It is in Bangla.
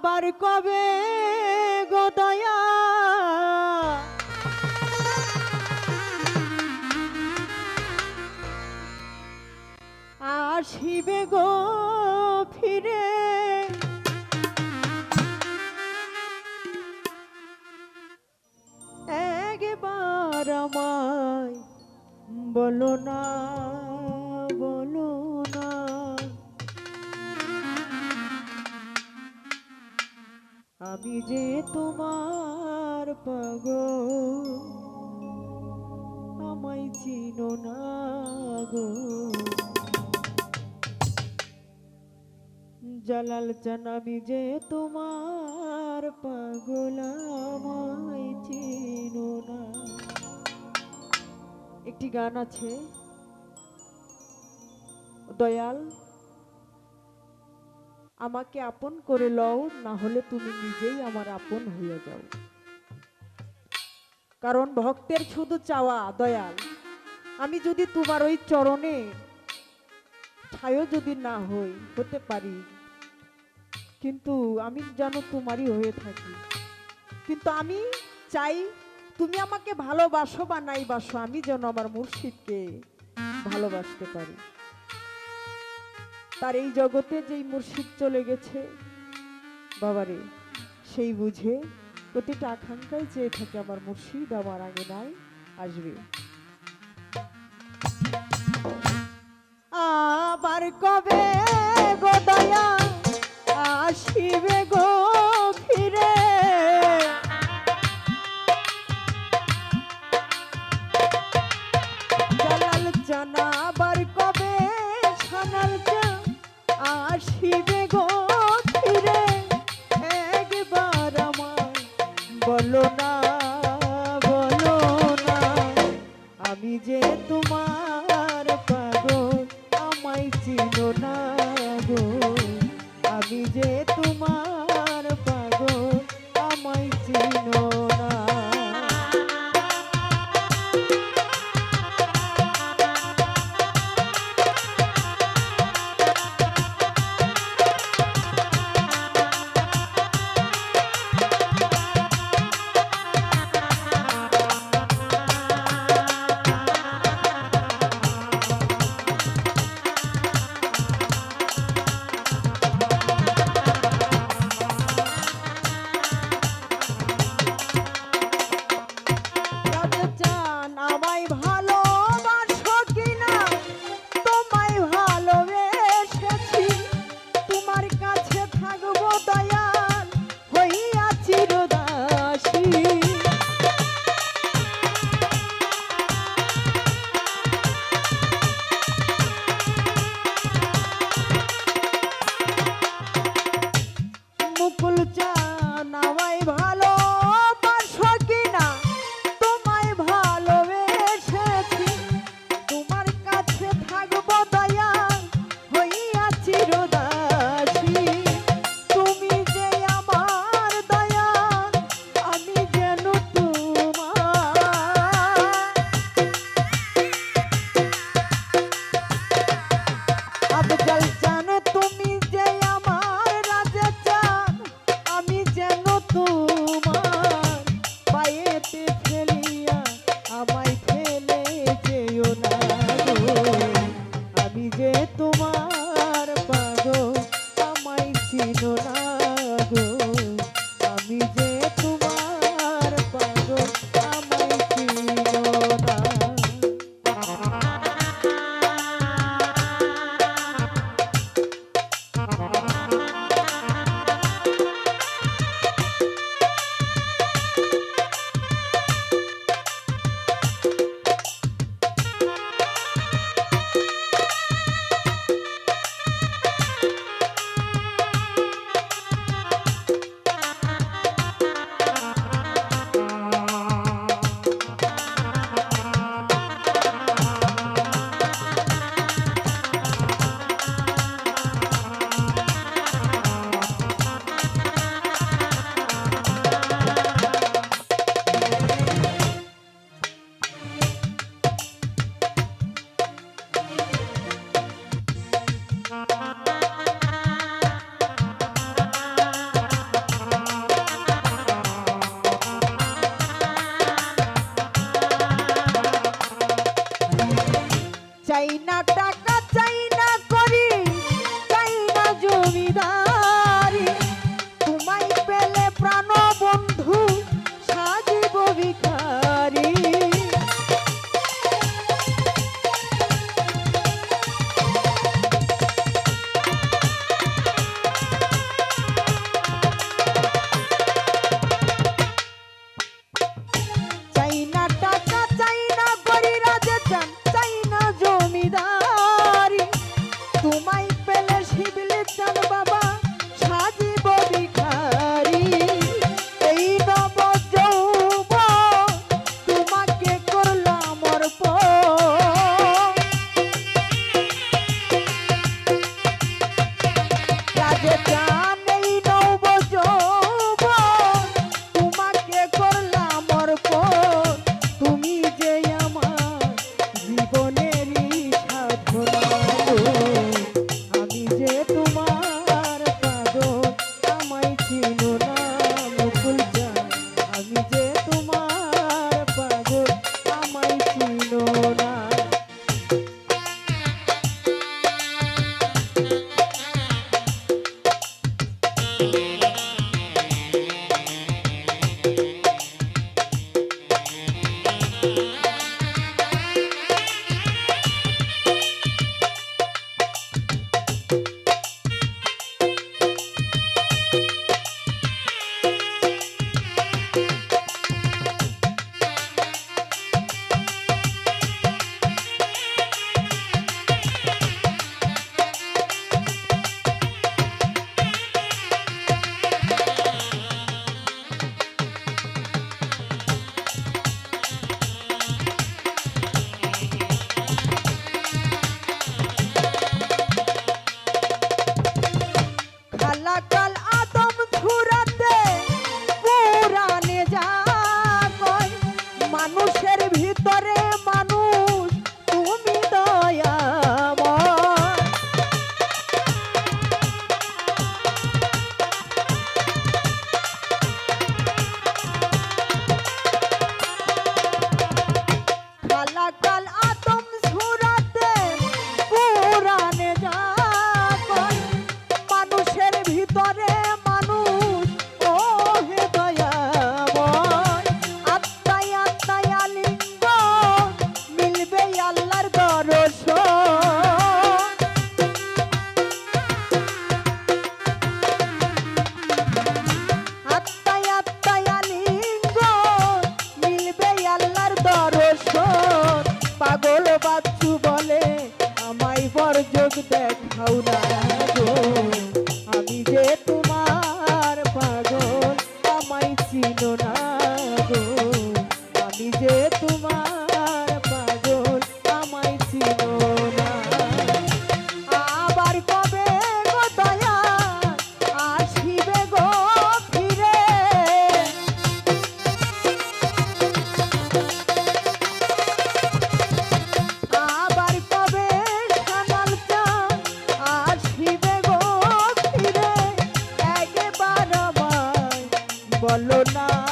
আবার কবে গোদয়া আসিবে গো ফিরে। একবার আমায় বলো না। যে তোমার পাগ আমায় চিনো না গো। জালাল চান যে তোমার পাগল, আমায় চিনো না। একটি গান আছে, দয়াল আমাকে আপন করে লও না হলে তুমি নিজেই আমার আপন হয়ে যাও। কারণ ভক্তের শুধু চাওয়া দয়াল। আমি যদি তোমার ওই চরণে ছায়ও যদি না হই, হতে পারি। কিন্তু আমি যেন তোমারই হয়ে থাকি। কিন্তু আমি চাই তুমি আমাকে ভালোবাসো বা নাই বাসো আমি যেন আমার মুর্শিদকে ভালোবাসতে পারি। তার এই জগতে যেই মুর্শিদ চলে গেছে, বাবারে, সেই বুঝে প্রতিটা আকাঙ্ক্ষায় চেয়ে থাকে আমার মুর্শিদ, আমার আগে নাই, আসবে। আবার কবে বলো না বলো না, আমি যে তোমার পাগল, আমায় চিনো না গো। আমি যে তোমার পাগল, আমায় চিনো না গো আমি যে বলো না।